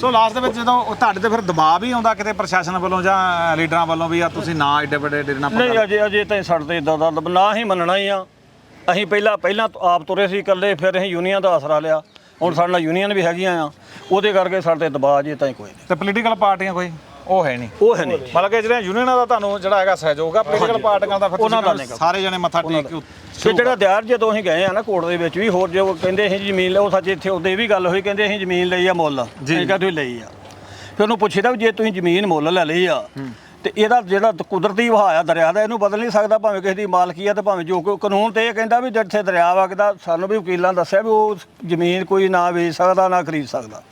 ਸੋ ਲਾਸਟ ਦੇ ਵਿੱਚ ਜਦੋਂ ਉਹ ਤੁਹਾਡੇ ਤੇ ਫਿਰ ਦਬਾਅ ਵੀ ਆਉਂਦਾ ਕਿਤੇ ਪ੍ਰਸ਼ਾਸਨ ਵੱਲੋਂ ਜਾਂ ਲੀਡਰਾਂ ਵੱਲੋਂ ਵੀ ਆ ਤੁਸੀਂ ਨਾ ਐਡੇ ਵੱਡੇ ਡੇਰੇ ਨਾਲ ਨਹੀਂ ਅਜੇ ਅਜੇ ਤਾਂ ਸਾਡੇ ਇਦਾਂ ਦਾ ਦਬ- ਨਾ ਹੀ ਮੰਨਣਾ ਹੀ ਆ। ਅਸੀਂ ਪਹਿਲਾਂ ਪਹਿਲਾਂ ਤਾਂ ਆਪ ਤੁਰੇ ਸੀ ਇਕੱਲੇ ਫਿਰ ਅਸੀਂ ਯੂਨੀਅਨ ਦਾ ਆਸਰਾ ਲਿਆ। ਹੁਣ ਸਾਡੇ ਨਾਲ ਯੂਨੀਅਨ ਵੀ ਹੈਗੀਆਂ ਆ। ਉਹਦੇ ਕਰਕੇ ਸਾਡੇ ਤੇ ਦਬਾਅ ਜੇ ਤਾਂ ਹੀ ਕੋਈ ਨਹੀਂ। ਤੇ ਪੋਲੀਟੀਕਲ ਪਾਰਟੀਆਂ ਕੋਈ? ਉਹ ਹੈ ਨਹੀਂ। ਉਹ ਹੈ ਨਹੀਂ। ਮਤਲਬ ਕਿ ਜਿਹੜੀਆਂ ਯੂਨੀਅਨਾਂ ਦਾ ਤੁਹਾਨੂੰ ਜਿਹੜਾ ਹੈਗਾ ਸਹਿਯੋਗ ਆ ਪੋਲੀਟੀਕਲ ਪਾਰਟੀਆਂ ਦਾ ਫਿਰ ਉਹਨਾਂ ਦਾ ਨਹੀਂ। ਸਾਰੇ ਜਣੇ ਮੱਥਾ ਟੇਕ ਕੇ ਤੇ ਜਿਹੜਾ ਦਿਆਰ ਜਦੋਂ ਅਸੀਂ ਗਏ ਆ ਨਾ ਕੋਰਟ ਦੇ ਵਿੱਚ ਵੀ ਹੋਰ ਜੋ ਕਹਿੰਦੇ ਅਸੀਂ ਜ਼ਮੀਨ ਲਓ ਸੱਚ ਇੱਥੇ ਉਹਦੇ ਵੀ ਗੱਲ ਹੋਈ ਕਹਿੰਦੇ ਅਸੀਂ ਜ਼ਮੀਨ ਲਈ ਆ ਮੁੱਲ। ਅਸੀਂ ਕਿਹਾ ਤੁਸੀਂ ਲਈ ਆ। ਫਿਰ ਉਹਨੂੰ ਪੁੱਛੀਦਾ ਵੀ ਜੇ ਤੁਸੀਂ ਜ਼ਮੀਨ ਮੁੱਲ ਲੈ ਲਈ ਆ ਤੇ ਇਹਦਾ ਜਿਹੜਾ ਕੁਦਰਤੀ ਵਹਾਅ ਆ ਦਰਿਆ ਦਾ ਇਹਨੂੰ ਬਦਲ ਨਹੀਂ ਸਕਦਾ ਭਾਵੇਂ ਕਿਸੇ ਦੀ ਮਾਲਕੀ ਆ ਤੇ ਭਾਵੇਂ ਜੋ ਕੋਈ ਕਾਨੂੰਨ ਤੇ ਇਹ ਕਹਿੰਦਾ ਵੀ ਜਿੱਥੇ ਦਰਿਆ ਵਗਦਾ ਸਾਨੂੰ ਵੀ ਵਕੀਲਾਂ ਦੱਸਿਆ ਵੀ ਉਹ ਜ਼ਮੀਨ ਕੋਈ ਨਾ ਵੇਚ ਸਕਦਾ ਨਾ ਖਰੀਦ ਸਕਦਾ।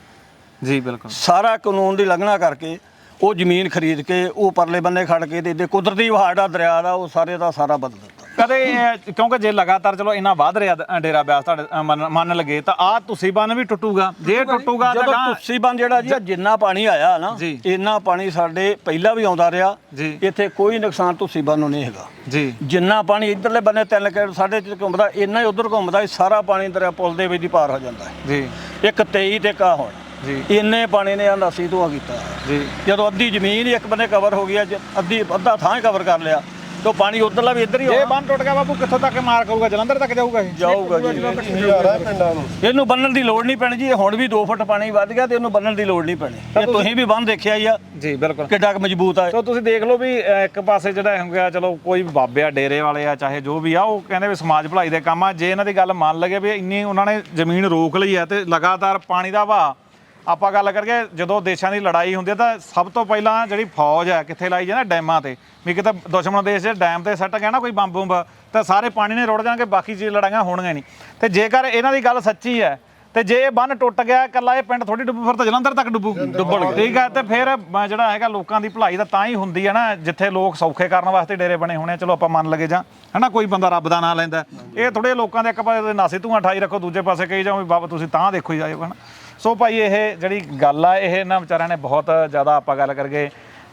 ਜੀ ਬਿਲਕੁਲ। ਸਾਰਾ ਕਾਨੂੰਨ ਦੀ ਲੰਘਣਾ ਕਰਕੇ ਉਹ ਜ਼ਮੀਨ ਖਰੀਦ ਕੇ ਉਹ ਪਰਲੇ ਬੰਨੇ ਖੜ ਕੇ ਤੇ ਇਹਦੇ ਕੁਦਰਤੀ ਵਹਾਅ ਦਾ ਦਰਿਆ ਦਾ ਉਹ ਸਾਰੇ ਦਾ ਸਾਰਾ ਬਦਲ ਦਿੱਤਾ। ਕਦੇ ਇਹ- ਕਿਉਂਕਿ ਜੇ ਲਗਾਤਾਰ ਚਲੋ ਇੰਨਾ ਵੱਧ ਰਿਹਾ ਦ- ਡੇਰਾ ਬਿਆਸ ਤੁਹਾਡੇ ਅ, ਮੰਨ- ਮੰਨ ਲਗੇ ਤਾਂ ਆ ਤੁਸੀਂ ਬੰਨ ਵੀ ਟੁੱਟੂਗਾ। ਜੇ ਟੁੱਟੂਗਾ ਤਾਂ ਜਦੋਂ ਗਾਂਹ- ਤੁਲਸੀ ਬੰਨ ਜਿਹੜਾ ਜੀ ਜਿੰਨਾ ਪਾਣੀ ਆਇਆ ਨਾ ਜੀ। ਇੰਨਾ ਪਾਣੀ ਸਾਡੇ ਪਹਿਲਾਂ ਵੀ ਆਉਂਦਾ ਰਿਹਾ। ਜੀ। ਇੱਥੇ ਕੋਈ ਨੁਕਸਾਨ ਤੁਲਸੀ ਬੰਨ ਨੂੰ ਨਹੀਂ ਹੈਗਾ। ਜੀ। ਜਿੰਨਾ ਪਾਣੀ ਇਧਰਲੇ ਬੰਨੇ ਤਿੰਨ ਕਿ ਸਾਡੇ ਚ ਘੁੰਮਦਾ ਇੰਨਾ ਹੀ ਉਧਰ ਘੁੰਮਦਾ ਇਹ ਸਾਰਾ ਪਾਣੀ ਦਰਿਆ ਪੁਲ ਦੇ ਵਿੱਚ ਹੀ ਪਾਰ ਹੋ ਜਾਂਦਾ ਹੈ। ਜੀ। ਇੱਕ 23 ਤੇ ਕਾ ਹੁਣ। ਜੀ। ਇੰਨੇ ਪਾਣੀ ਨੇ ਅੰਦਾਸੀ ਧੂਆ ਕੀਤਾ। ਜੀ। ਜਦੋਂ ਅੱਧੀ ਜ਼ਮੀਨ ਹੀ ਇੱਕ ਬੰਨੇ ਕਵਰ ਹੋ ਗਿਆ ਜ- ਅੱਧੀ ਅੱਧਾ ਥਾਂ ਹੀ ਕਵਰ ਕਰ ਲਿਆ। ਤੇ ਪਾਣੀ ਉਧਰਲਾ ਵੀ ਇੱਧਰ ਹੀ ਜੇ ਆਉਣਾ ਬੰਨ ਟੁੱਟ ਗਿਆ ਬਾਬੂ ਕਿੱਥੋਂ ਤੱਕ ਮਾਰ ਕਰੂਗਾ ਜਲੰਧਰ ਤੱਕ ਜਾਊਗਾ ਇਹ। ਜਾਊਗਾ ਜੀ। ਪਿੰਡਾਂ ਨੂੰ। ਇਹਨੂੰ ਬੰਨਣ ਦੀ ਲੋੜ ਨਹੀਂ ਪੈਣੀ ਜੀ ਇਹ ਹੁਣ ਵੀ 2 ਫੁੱਟ ਪਾਣੀ ਵੱਧ ਗਿਆ ਤੇ ਇਹਨੂੰ ਬੰਨਣ ਦੀ ਲੋੜ ਨਹੀਂ ਪੈਣੀ। ਇਹ ਤੁਸੀਂ ਵੀ ਬੰਨ ਦੇਖਿਆ ਹੀ ਆ। ਜੀ ਬਿਲਕੁਲ। ਕਿੱਡਾ ਕੁ ਮਜ਼ਬੂਤ ਆ। ਇਹ। ਸੋ ਤੁਸੀਂ ਦੇਖ ਲਓ ਵੀ ਇੱਕ ਪਾਸੇ ਜਿਹੜਾ ਹੋ ਗਿਆ ਚਲੋ ਕੋਈ ਬਾਬੇ ਆ ਡੇਰੇ ਵਾਲੇ ਆ ਚਾਹੇ ਜੋ ਵੀ ਆ ਉਹ ਕਹਿੰਦੇ ਵੀ ਸਮਾਜ ਭਲਾਈ ਦੇ ਕੰਮ ਆ। ਜੇ ਇਹਨਾਂ ਦੀ ਗੱਲ ਮੰਨ ਲਗੇ ਵੀ ਇੰਨੀ ਉਹਨਾਂ ਨੇ ਜ਼ਮੀਨ ਰੋਕ ਲਈ ਆ ਤੇ ਲਗਾਤਾਰ ਪਾਣੀ ਦਾ ਵਹਾਅ ਆਪਾਂ ਗੱਲ ਕਰਕੇ ਜਦੋਂ ਦੇਸ਼ਾਂ ਦੀ ਲੜਾਈ ਹੁੰਦੀ ਆ ਤਾਂ ਸਭ ਤੋਂ ਪਹਿਲਾਂ ਜਿਹੜੀ ਫੌਜ ਹੈ ਕਿੱਥੇ ਲਾਈ ਜਾਂਦੀ ਡੈਮਾਂ ਤੇ। ਵੀ ਕਿਤੇ ਦੁਸ਼ਮਣ ਦੇਸ਼ ਦੇ ਡੈਮ ਤੇ ਸੱਟ ਗਿਆ ਨਾ ਕੋਈ ਬੰਬ ਬੰਬ ਤਾਂ ਸਾਰੇ ਪਾਣੀ ਨੇ ਰੁੜ ਜਾਣਗੇ ਬਾਕੀ ਚੀਜ਼ ਲੜਾਈਆਂ ਹੋਣਗੀਆਂ ਨਹੀਂ। ਤੇ ਜੇਕਰ ਇਹਨਾਂ ਦੀ ਗੱਲ ਸੱਚੀ ਹੈ ਤੇ ਜੇ ਇਹ ਬੰਨ ਟੁੱਟ ਗਿਆ ਇਕੱਲਾ ਇਹ ਪਿੰਡ ਥੋੜੀ ਡੁੱਬੂ ਫਿਰ ਤਾਂ ਜਲੰਧਰ ਤੱਕ ਡੁੱਬੂ ਡੁੱਬਣਗੇ ਠੀਕ ਹੈ ਤੇ ਫਿਰ ਜਿਹੜਾ ਹੈਗਾ ਲੋਕਾਂ ਦੀ ਭਲਾਈ ਤਾਂ ਤਾਂ ਹੀ ਹੁੰਦੀ ਹੈ ਨਾ ਜਿੱਥੇ ਲੋਕ ਸੌਖੇ ਕਰਨ ਵਾਸਤੇ ਡੇਰੇ ਬਣੇ ਹੋਣੇ ਚਲੋ ਆਪਾਂ ਮੰਨ ਲਗੇ ਜਾਂ ਹਨਾ ਕੋਈ ਬੰਦਾ ਰੱਬ ਦਾ ਨਾਂ ਲੈਂਦਾ। ਇਹ ਥੋੜੇ ਲੋਕਾਂ ਦੇ ਇੱਕ ਪਾਸੇ ਨਾਸੇ ਧੂਆਂ ਠਾਈ ਰੱਖੋ ਦੂਜੇ ਪਾਸੇ ਕਹੀ ਜਾਓ ਵੀ ਬਾਬਾ ਤੁਸੀਂ ਤਾਂ ਦੇਖੋ ਹੀ ਜਾਇਓ ਹਨਾ। ਸੋ ਭਾਈ ਇਹ ਜਿਹੜੀ ਗੱਲ ਆ ਇਹ ਇਹਨਾਂ ਵਿਚਾਰਿਆਂ ਨੇ ਬਹੁਤ ਜ਼ਿਆਦਾ ਆਪਾਂ ਗੱਲ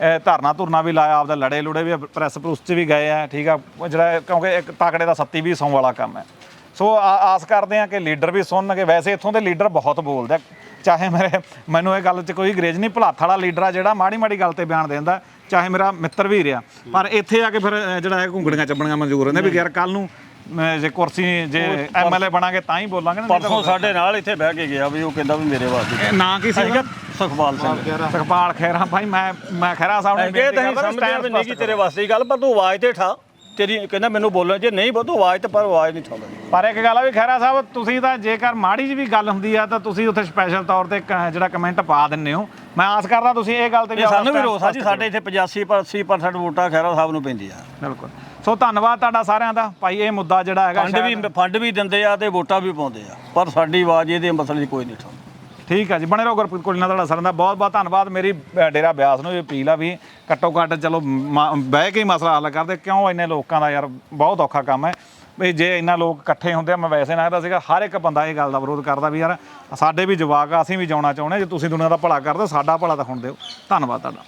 ਇਹ ਧਰਨਾ ਧੁਰਨਾ ਵੀ ਲਾਇਆ ਆਪਦਾ ਲੜੇ ਲੁੜੇ ਵੀ ਪ੍ਰੈਸ ਪ੍ਰੂਸ 'ਚ ਵੀ ਗਏ ਆ ਠੀਕ ਆ ਜਿਹੜਾ ਕਿਉਂਕਿ ਇੱਕ ਤਾਕੜੇ ਦਾ ਸੱਤੀ ਵੀ ਸੌਂ ਵਾਲਾ ਕੰਮ ਹੈ। ਸੋ ਆਸ ਕਰਦੇ ਆ ਕਿ ਲੀਡਰ ਵੀ ਸੁਣਨਗੇ। ਵੈਸੇ ਇੱਥੋਂ ਦੇ ਲੀਡਰ ਬਹੁਤ ਬੋਲਦੇ ਆ। ਚਾਹੇ ਮੇਰੇ ਮੈਨੂੰ ਇਹ ਗੱਲ 'ਚ ਕੋਈ ਗਰੇਜ ਨਹੀਂ ਭੁਲਾਥ ਵਾਲਾ ਲੀਡਰ ਆ ਜਿਹੜਾ ਮਾੜੀ ਮਾੜੀ ਗੱਲ ਤੇ ਬਿਆਨ ਦਿੰਦਾ ਚਾਹੇ ਮੇਰਾ ਮਿੱਤਰ ਵੀ ਰਿਹਾ। ਪਰ ਇੱਥੇ ਆ ਕੇ ਫਿਰ ਜਿਹੜਾ ਹੈ ਘੁੰਗੜੀਆਂ ਚੱਬਣੀਆਂ ਮਨਜ਼ੂਰ ਹੁੰਦੇ ਵੀ ਯਾਰ ਕੱਲ ਨੂੰ ਜੇ ਕੁਰਸੀ ਜੇ ਐਮਐਲਏ ਬਣਾਂਗੇ ਤਾਂ ਹੀ ਬੋਲਾਂਗੇ ਨਾ ਪਰਸੋਂ ਸਾਡੇ ਨਾਲ ਇੱਥੇ ਬਹਿ ਕੇ ਗਿਆ ਵੀ ਉਹ ਕਹਿੰਦਾ ਵੀ ਮੇਰੇ ਵਾਸਤੇ ਇਹ ਨਾਂ ਕੀ ਅਸੀਂ ਸੀਗਾ ਸੁਖਪਾਲ ਸਿੰਘ। ਸੁਖਪਾਲ ਖੈਰਾ ਭਾਈ ਮੈਂ ਮੈਂ ਖੈਰਾ ਸਾਹਿਬ ਨੇ ਇਹ ਤਾਂ ਵੀ ਸਮਝਦੇ ਵੀ ਨਹੀਂ ਕੀ ਤੇਰੇ ਵਾਸਤੇ ਹੀ ਗੱਲ ਪਰ ਤੂੰ ਆਵਾਜ਼ ਤੇ ਠਾ। ਤੇਰੀ ਕਹਿੰਦਾ ਮੈਨੂੰ ਬੋਲਣ ਜੇ ਨਹੀਂ ਬੋ ਤੂੰ ਆਵਾਜ਼ ਤੇ ਪਰ ਆਵਾਜ਼ ਨਹੀਂ ਠਾਉਂਦਾ। ਪਰ ਇੱਕ ਗੱਲ ਆ ਵੀ ਖੈਰਾ ਸਾਹਿਬ ਤੁਸੀਂ ਤਾਂ ਜੇਕਰ ਮਾੜੀ ਜਿਹੀ ਵੀ ਗੱਲ ਹੁੰਦੀ ਆ ਤਾਂ ਤੁਸੀਂ ਉੱਥੇ ਸਪੈਸ਼ਲ ਤੌਰ ਤੇ ਕ- ਜਿਹੜਾ ਕਮੈਂਟ ਪਾ ਦਿੰਦੇ ਹੋ। ਮੈਂ ਆਸ ਕਰਦਾ ਤੁਸੀਂ ਇਹ ਗੱਲ ਤੇ ਇਹ ਸਾਨੂੰ ਵੀ ਆਪਣਾ ਰੋਸ ਆ ਜੀ ਸਾਡੇ ਇੱਥੇ 85 ਪਰ 80% ਵੋਟਾਂ ਖੈਰਾ ਸਾਹਿਬ ਨੂੰ ਪੈਂਦੀਆਂ। ਬਿਲਕੁਲ। ਸੋ ਧੰਨਵਾਦ ਤੁਹਾਡਾ ਸਾਰਿਆਂ ਦਾ। ਭਾਈ ਇਹ ਮੁੱਦਾ ਜਿਹੜਾ ਹੈਗਾ ਫੰਡ ਵੀ ਫੰਡ ਵੀ ਦਿੰਦੇ ਆ ਤੇ ਵੋਟਾਂ ਵੀ ਪਾਉਂਦੇ ਆ। ਪਰ ਸਾਡੀ ਆਵਾਜ਼ ਇਹਦੇ ਮਸਲੇ 'ਚ ਕੋਈ ਨਹੀਂ ਉਠਾਉਂਦੀ। ਠੀਕ ਹੈ ਜੀ ਬਣੇ ਰਹੋ ਗੁਰਪ੍ਰੀਤ ਕੋਲੀ ਨਾਲ ਤੁਹਾਡਾ ਸਰਨ ਦਾ। ਬਹੁਤ ਬਹੁਤ ਧੰਨਵਾਦ। ਮੇਰੀ ਅ, ਡੇਰਾ ਬਿਆਸ ਨੂੰ ਇਹ ਅਪੀਲ ਆ ਵੀ ਘੱਟੋ ਘੱਟ ਚਲੋ ਮ- ਬਹਿ ਕੇ ਹੀ ਮਸਲਾ ਹੱਲ ਕਰਦੇ। ਕਿਉਂ ਇੰਨੇ ਲੋਕਾਂ ਦਾ ਯਾਰ ਬਹੁਤ ਔਖਾ ਕੰਮ ਹੈ। ਵੀ ਜੇ ਇੰਨਾ ਲੋਕ ਇਕੱਠੇ ਹੁੰਦੇ ਆ ਮੈਂ ਵੈਸੇ ਨਾ ਕਹਿੰਦਾ ਸੀਗਾ ਹਰ ਇੱਕ ਬੰਦਾ ਇਹ ਗੱਲ ਦਾ ਵਿਰੋਧ ਕਰਦਾ ਵੀ ਯਾਰ ਸਾਡੇ ਵੀ ਜਵਾਕ ਆ ਅਸੀਂ ਵੀ ਜਾਣਾ ਚਾਹੁੰਦੇ ਜੇ ਤੁਸੀਂ ਦੁਨੀਆ ਦਾ ਭਲਾ ਕਰਦੇ ਹੋ, ਸਾਡਾ ਭਲਾ ਤਾਂ ਹੁਣ ਦਿਓ। ਧੰਨਵਾਦ ਤੁਹਾਡਾ।